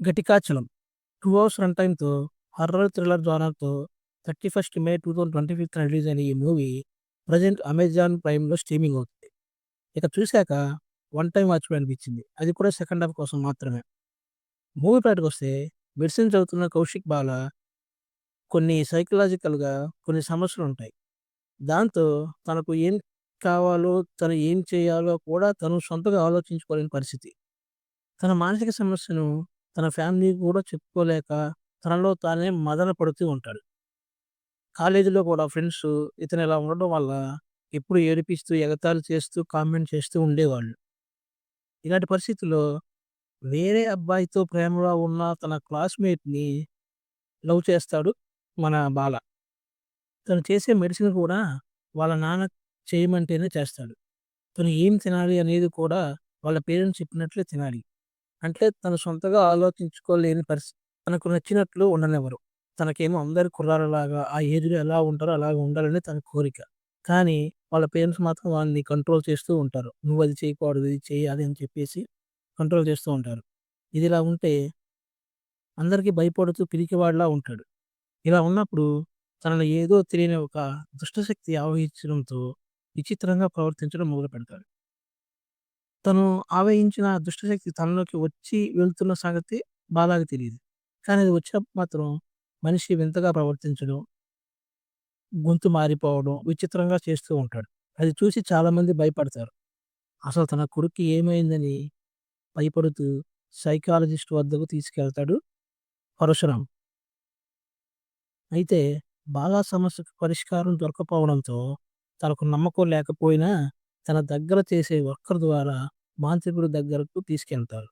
'Ghatikachalam' two hours run టైమ్‌తో horror thriller జోనర్‌తో 31 May 2025 release అయిన ఈ మూవీ ప్రెజెంట్ అమెజాన్ ప్రైమ్‌లో స్ట్రీమింగ్ అవుతుంది. ఇక చూశాక వన్ టైం వాచబుల్ అనిపించింది. అది కూడా సెకండ్ హాఫ్ కోసం మాత్రమే. మూవీ ప్లాట్‌కొస్తే మెడిసిన్ చదువుతున్న కౌశిక్ బాల కొన్ని సైకలాజికల్‌గా కొన్ని సమస్యలు ఉంటాయి దాంతో తనకు ఏం కావాలో, తను ఏం చేయాలో కూడా తను సొంతగా ఆలోచించుకోలేని పరిస్థితి. తన మానసిక సమస్యను తన ఫ్యామిలీకి కూడా చెప్పుకోలేక తనలో తానే మదన పడుతూ ఉంటాడు. కాలేజీలో కూడా ఫ్రెండ్స్ ఇతను ఇలా ఉండడం వల్ల ఎప్పుడు ఏడిపిస్తూ, ఎగతాళి చేస్తూ, కామెంట్ చేస్తూ ఉండేవాళ్ళు. ఇలాంటి పరిస్థితిలో వేరే అబ్బాయితో ప్రేమలో ఉన్న తన క్లాస్‌మేట్‌ని లవ్ చేస్తాడు మన బాల. తను చేసే మెడిసిన్ కూడా వాళ్ళ నాన్న చేయమంటేనే చేస్తాడు. తను ఏం తినాలి అనేది కూడా వాళ్ళ పేరెంట్స్ చెప్పినట్లే తినాలి. అంటే తను సొంతగా ఆలోచించుకోలేని పరిస్థితి. తనకు నచ్చినట్లు ఉండనివ్వరు. తనకేమో అందరి కుర్రాళ్ళలాగా ఆ ఏజ్‌లో ఎలా ఉంటారో అలాగ ఉండాలని తన కోరిక. కానీ వాళ్ళ పేరెంట్స్ మాత్రం వాళ్ళని కంట్రోల్ చేస్తూ ఉంటారు. "నువ్వు అది చేయకూడదు, ఇది చేయాలి" అని చెప్పేసి కంట్రోల్ చేస్తూ ఉంటారు. ఇదిలా ఉంటే అందరికీ భయపడుతూ పిరికివాడిలా ఉంటాడు. ఇలా ఉన్నప్పుడు తనను ఏదో తెలియని ఒక దుష్టశక్తి ఆవహించడంతో విచిత్రంగా ప్రవర్తించడం మొదలుపెడతాడు. తను ఆవహించిన దుష్టశక్తి తనలోకి వచ్చి వెళ్తున్న సంగతి బాలాకి తెలియదు కానీ అది వచ్చినప్పుడు మాత్రం మనిషి వింతగా ప్రవర్తించడం, గొంతు మారిపోవడం విచిత్రంగా చేస్తూ ఉంటాడు. అది చూసి చాలామంది భయపడతారు. అసలు తన కొడుక్కి ఏమైందని భయపడుతూ సైకాలజిస్ట్ వద్దకు తీసుకెళ్తాడు పరశురాం. అయితే బాలా సమస్యకు పరిష్కారం దొరకపోవడంతో తనకు నమ్మకం లేకపోయినా తన దగ్గర చేసే వర్కర్ ద్వారా మాంత్రికుడు దగ్గరకు తీసుకెళ్తారు.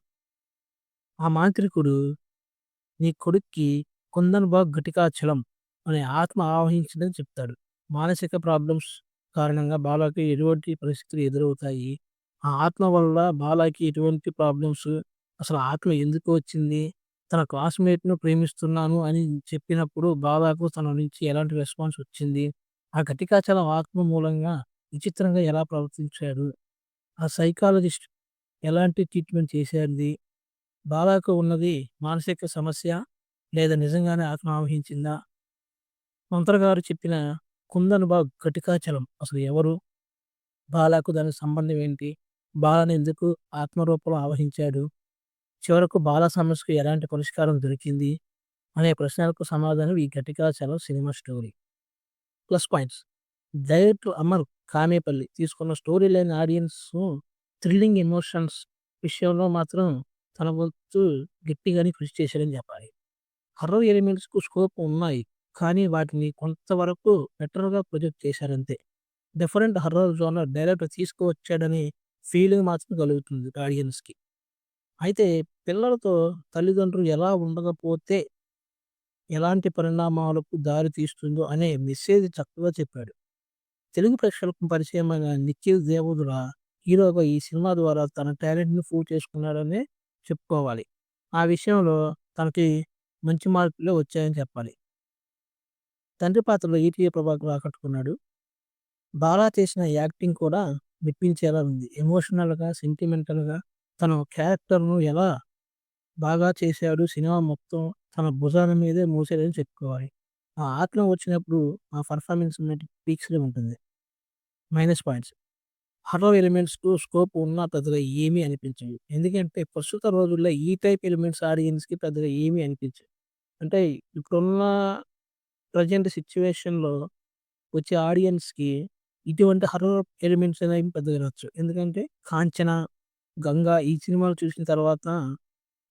ఆ మాంత్రికుడు నీ కొడుక్కి కుందన్‌బాగ్ ఘటికాచలం అనే ఆత్మ ఆవహించిందని చెప్తాడు. మానసిక ప్రాబ్లమ్స్ కారణంగా బాలాకి ఎటువంటి పరిస్థితులు ఎదురవుతాయి. ఆ ఆత్మ వల్ల బాలాకి ఎటువంటి ప్రాబ్లమ్స్, అసలు ఆత్మ ఎందుకు వచ్చింది, తన క్లాస్‌మేట్‌ను ప్రేమిస్తున్నాను అని చెప్పినప్పుడు బాలాకు తన నుంచి ఎలాంటి రెస్పాన్స్ వచ్చింది, ఆ ఘటికాచలం ఆత్మ మూలంగా విచిత్రంగా ఎలా ప్రవర్తించాడు, ఆ సైకాలజిస్ట్ ఎలాంటి ట్రీట్మెంట్ చేశారిది, బాలాకు ఉన్నది మానసిక సమస్య లేదా నిజంగానే ఆత్మ ఆవహించిందా, మంత్రగారు చెప్పిన కుందన్‌బాగ్ ఘటికాచలం అసలు ఎవరు, బాలాకు దాని సంబంధం ఏంటి, బాలను ఎందుకు ఆత్మరూపంలో ఆవహించాడు, చివరకు బాల సమస్యకు ఎలాంటి పరిష్కారం దొరికింది? అనే ప్రశ్నలకు సమాధానం ఈ Ghatikachalam cinema story. Plus points. Director Amar Kamepalli తీసుకున్న story line audience thrilling emotions విషయంలో మాత్రం తన వంతు గట్టిగానే కృషి చేశాడని చెప్పాలి. హర్రర్ ఎలిమెంట్స్‌కు స్కోప్ ఉన్నాయి. కానీ వాటిని కొంతవరకు బెటర్‌గా ప్రొజెక్ట్ చేశారంతే. డిఫరెంట్ హర్రర్ జోనర్ డైరెక్టర్ తీసుకువచ్చాడని ఫీలింగ్ మాత్రం కలుగుతుంది ఆడియన్స్‌కి. అయితే పిల్లలతో తల్లిదండ్రులు ఎలా ఉండకపోతే ఎలాంటి పరిణామాలకు దారి తీస్తుందో అనే మెసేజ్ చక్కగా చెప్పాడు. తెలుగు ప్రేక్షకులకు పరిచయమైన నిఖిల్ దేవదుల హీరోగా ఈ సినిమా ద్వారా తన టాలెంట్‌ని ప్రూవ్ చేసుకున్నాడనే చెప్పుకోవాలి. ఆ విషయంలో తనకి మంచి మార్కులే వచ్చాయని చెప్పాలి. తండ్రి పాత్రలో ఈటీవీ ప్రభాకర్ ఆకట్టుకున్నాడు. బాలా చేసిన యాక్టింగ్ కూడా మెప్పించేలా ఉంది. ఎమోషనల్‌గా, సెంటిమెంటల్‌గా తన క్యారెక్టర్‌ను ఎలా బాగా చేశాడు. సినిమా మొత్తం తన భుజాల మీదే మూసేదని చెప్పుకోవాలి. ఆ ఆత్మ వచ్చినప్పుడు ఆ పెర్ఫార్మెన్స్ ఉన్నట్టు పీక్స్‌లో ఉంటుంది. మైనస్ పాయింట్స్ హర్రో ఎలిమెంట్స్‌కు స్కోప్ ఉన్నా పెద్దగా ఏమీ అనిపించవు. ఎందుకంటే ప్రస్తుత రోజుల్లో ఈ టైప్ ఎలిమెంట్స్ ఆడియన్స్‌కి పెద్దగా ఏమీ అనిపించవు. అంటే ఇప్పుడున్న ప్రెజెంట్ సిట్యుయేషన్‌లో వచ్చే ఆడియన్స్‌కి ఇటువంటి హర్రర్ ఎలిమెంట్స్ అనేవి పెద్దగా నచ్చవు. ఎందుకంటే 'కాంచన', 'గంగ' ఈ సినిమాలు చూసిన తర్వాత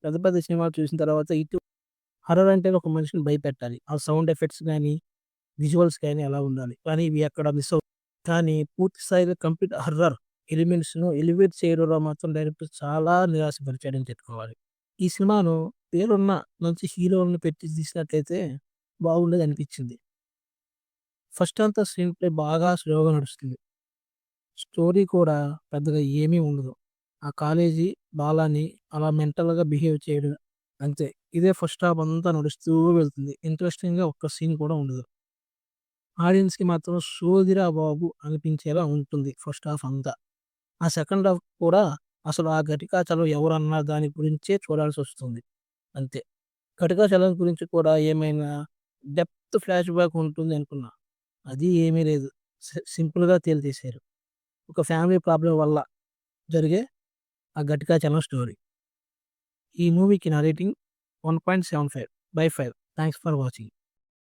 పెద్ద పెద్ద సినిమాలు చూసిన తర్వాత ఇటు హర్రర్ అంటే ఒక మనిషిని భయపెట్టాలి. ఆ సౌండ్ ఎఫెక్ట్స్ కానీ విజువల్స్ కానీ అలా ఉండాలి. కానీ ఇవి అక్కడ మిస్ అవుతాయి. కానీ పూర్తి స్థాయిలో కంప్లీట్ హర్రర్ ఎలిమెంట్స్‌ను ఎలివేట్ చేయడంలో మాత్రం డైరెక్టర్ చాలా నిరాశపరిచాడని చెప్పుకోవాలి. ఈ సినిమాను పేరున్న మంచి హీరోలను పెట్టి తీసినట్లయితే బాగుండేది అనిపించింది. ఫస్ట్ అంతా స్క్రీన్ ప్లే బాగా స్లోగా నడుస్తుంది. స్టోరీ కూడా పెద్దగా ఏమీ ఉండదు. ఆ కాలేజీ బాలాని అలా మెంటల్‌గా బిహేవ్ చేయడం అంతే. ఇదే ఫస్ట్ హాఫ్ అంతా నడుస్తూ వెళ్తుంది. ఇంట్రెస్టింగ్‌గా ఒక్క సీన్ కూడా ఉండదు. ఆడియన్స్‌కి మాత్రం సోదిరా బాబు అనిపించేలా ఉంటుంది ఫస్ట్ హాఫ్ అంతా. ఆ సెకండ్ హాఫ్ కూడా అసలు ఆ ఘటికాచలం ఎవరన్నా దాని గురించే చూడాల్సి వస్తుంది అంతే. ఘటికాచలం గురించి కూడా ఏమైనా డెప్త్ ఫ్లాష్ బ్యాక్ ఉంటుంది అనుకున్నా. అది ఏమీ లేదు. సింపుల్‌గా తేల్చేశారు. ఒక ఫ్యామిలీ ప్రాబ్లం వల్ల జరిగే ఆ ఘటికాచలం స్టోరీ. ఈ మూవీకి నా rating 1.75 by 5. Thanks for watching.